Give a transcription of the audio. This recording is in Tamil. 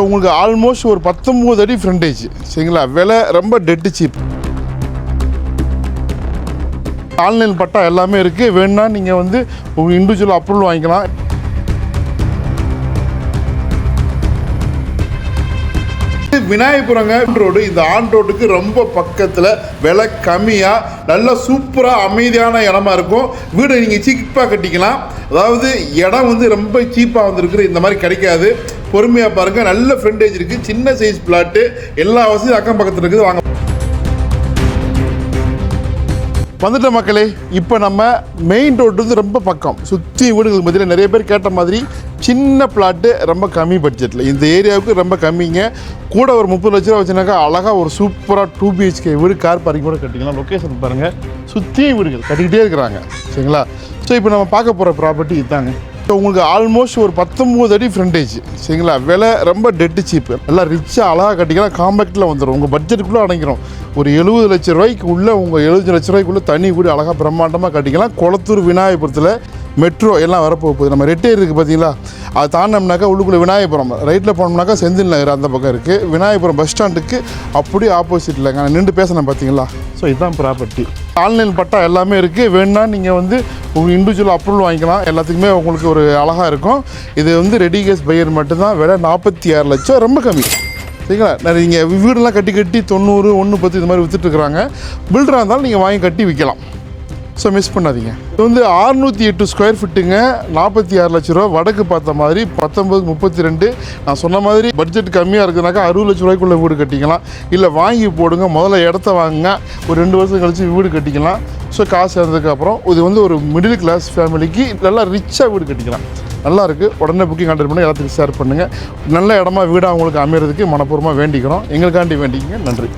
உங்களுக்கு ஆல்மோஸ்ட் ஒரு பத்தொம்போது அடி ஃப்ரண்டேஜ் சரிங்களா? விலை ரொம்ப டெட்டு சீப் ஆன்லைன் பட்டா எல்லாமே இருக்குது வேணுன்னா நீங்கள் வந்து உங்கள் இண்டிவிஜுவல் அப்ரூவல் வாங்கிக்கலாம். விநாயகபுரங்க ரோடு இந்த ஆன் ரோட்டுக்கு ரொம்ப பக்கத்தில் விலை கம்மியாக நல்ல சூப்பராக அமைதியான இடமா இருக்கும். வீடு நீங்கள் சீப்பாக கட்டிக்கலாம். அதாவது இடம் வந்து ரொம்ப சீப்பாக வந்துருக்குற இந்த மாதிரி கிடைக்காது. பொறுமையாக பாருங்கள் நல்ல ஃப்ரண்டேஜ் இருக்குது சின்ன சைஸ் பிளாட்டு எல்லா வசதியும் அக்கம் பக்கத்தில் இருக்குது. வாங்க. வந்துட்ட மக்களே. இப்போ நம்ம மெயின் ரோடு வந்து ரொம்ப பக்கம். சுற்றி வீடுகளுக்கு மத்தியில் நிறைய பேர் கேட்ட மாதிரி சின்ன பிளாட்டு ரொம்ப கம்மி பட்ஜெட்டில் இந்த ஏரியாவுக்கு ரொம்ப கம்மிங்க. கூட ஒரு முப்பது லட்ச ரூபா வச்சுனாக்கா அழகாக ஒரு சூப்பராக டூ பிஹெச்கே வீடு கார் பார்க்கிங் கூட கட்டிக்கலாம். லொக்கேஷன் பாருங்கள் சுற்றியும் வீடுகள் கட்டிக்கிட்டே இருக்கிறாங்க. சரிங்களா? ஸோ இப்போ நம்ம பார்க்க போகிற ப்ராப்பர்ட்டி இதுதாங்க உங்களுக்கு ஆல்மோஸ்ட் ஒரு பத்தொம்போது அடி ஃப்ரண்டேஜ் சரிங்களா? விலை ரொம்ப டெட்டு சீப்பு எல்லாம் ரிச்சாக அழகாக கட்டிக்கலாம். காம்பேக்டில் வந்துடும் உங்கள் பட்ஜெட்டுக்குள்ளே அடைக்கிறோம் ஒரு எழுபது லட்ச ரூபாய்க்கு உள்ளே உங்கள் எழுபது லட்ச ரூபாய்க்குள்ளே தனி வீடு அழகாக பிரம்மாண்டமாக கட்டிக்கலாம். குளத்தூர் விநாயகபுரத்தில் மெட்ரோ எல்லாம் வரப்போ போகுது நம்ம ரெட்டே இருக்குது பார்த்தீங்களா அது தாண்டினோம்னாக்கா உள்ளுக்குள்ளே விநாயகபுரம். ரைட்டில் போனோம்னாக்கா செந்தில் நகர் அந்த பக்கம் இருக்குது விநாயகபுரம் பஸ் ஸ்டாண்டுக்கு அப்படியே ஆப்போசிட்டில் நான் நின்று பேசினேன் பார்த்தீங்களா ஸோ இதுதான் ப்ராப்பர்ட்டி ஆன்லைன் பட்டா எல்லாமே இருக்குது வேணும்னா நீங்கள் வந்து உங்கள் இண்டிவிஜுவல் அப்ரூவல் வாங்கிக்கலாம். எல்லாத்துக்குமே உங்களுக்கு ஒரு அழகாக இருக்கும். இது வந்து ரெடி கேஸ் பையர் மட்டும்தான். விலை நாற்பத்தி ஆறு லட்சம். ரொம்ப கம்மி. சரிங்களா? நிறைய நீங்கள் வீடெல்லாம் கட்டி கட்டி தொண்ணூறு ஒன்று பத்து இது மாதிரி விற்றுட்ருக்குறாங்க பில்டராக இருந்தாலும் நீங்கள் வாங்கி கட்டி விற்கலாம் ஸோ மிஸ் பண்ணாதீங்க. இது வந்து ஆறுநூற்றி எட்டு ஸ்கொயர் ஃபீட்டுங்க நாற்பத்தி ஆறு லட்ச ரூபா வடக்கு பார்த்த மாதிரி பத்தொம்பது முப்பத்தி ரெண்டு. நான் சொன்ன மாதிரி பட்ஜெட் கம்மியாக இருக்குதுனாக்கா அறுபது லட்ச ரூபாய்க்குள்ள வீடு கட்டிக்கலாம். இல்லை வாங்கி போடுங்க. முதல்ல இடத்த வாங்குங்க. ஒரு ரெண்டு வருஷம் கழிச்சு வீடு கட்டிக்கலாம். ஸோ காசு சேர்ந்ததுக்கப்புறம் இது வந்து ஒரு மிடில் கிளாஸ் ஃபேமிலிக்கு நல்லா ரிச்சாக வீடு கட்டிக்கலாம். நல்லா இருக்குது உடனே புக்கிங் கான்டாக்ட் பண்ணி எல்லாத்துக்கும் ஷேர் பண்ணுங்கள் நல்ல இடமா வீடாக உங்களுக்கு அமையிறதுக்கு மனப்பூர்வமாக வேண்டிக்கிறோம். எங்களுக்காண்டி வேண்டிக்கங்க நன்றி.